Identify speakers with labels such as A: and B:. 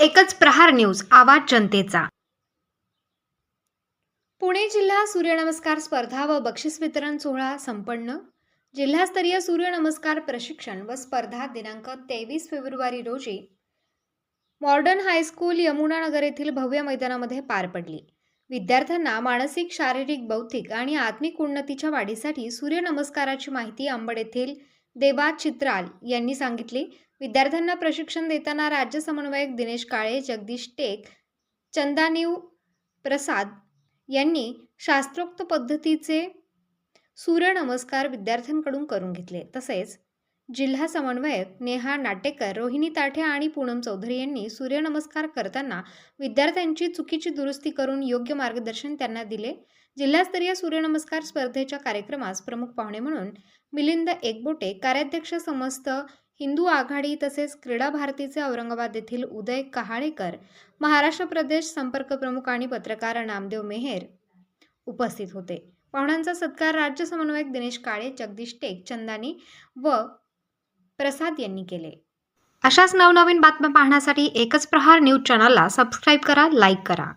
A: एकच प्रहार न्यूज आवाज जनतेचा. पुणे जिल्हा सूर्यनमस्कार स्पर्धा व बक्षीस वितरण सोहळा संपन्न. जिल्हास्तरीय सूर्यनमस्कार प्रशिक्षण व स्पर्धा दिनांक तेवीस फेब्रुवारी रोजी मॉडर्न हायस्कूल यमुनानगर येथील भव्य मैदानामध्ये पार पडली. विद्यार्थ्यांना मानसिक शारीरिक बौद्धिक आणि आत्मिक उन्नतीच्या वाढीसाठी सूर्यनमस्काराची माहिती अंबड येथील देबा चित्राल यांनी सांगितले. विद्यार्थ्यांना प्रशिक्षण देताना राज्य समन्वयक दिनेश काळे जगदीश टेक चंदानीव प्रसाद यांनी शास्त्रोक्त पद्धतीचे सूर्यनमस्कार विद्यार्थ्यांकडून करून घेतले. तसेच जिल्हा समन्वयक नेहा नाटेकर रोहिणी ताठे आणि पूनम चौधरी यांनी सूर्यनमस्कार करताना विद्यार्थ्यांची चुकीची दुरुस्ती करून योग्य मार्गदर्शन त्यांना दिले. जिल्हास्तरीय सूर्यनमस्कार स्पर्धेच्या कार्यक्रमास प्रमुख पाहुणे म्हणून मिलिंद एकबोटे कार्याध्यक्ष समस्त हिंदू आघाडी तसेच क्रीडा भारतीचे औरंगाबाद येथील उदय कहाळेकर महाराष्ट्र प्रदेश संपर्क प्रमुख आणि पत्रकार नामदेव मेहेर उपस्थित होते. पाहुण्यांचा सत्कार राज्य समन्वयक दिनेश काळे जगदीश टेक चंदानी व प्रसाद यांनी केले. अशाच नवनवीन बातम्या पाहण्यासाठी एकच प्रहार न्यूज चॅनलला सबस्क्राईब करा लाईक करा.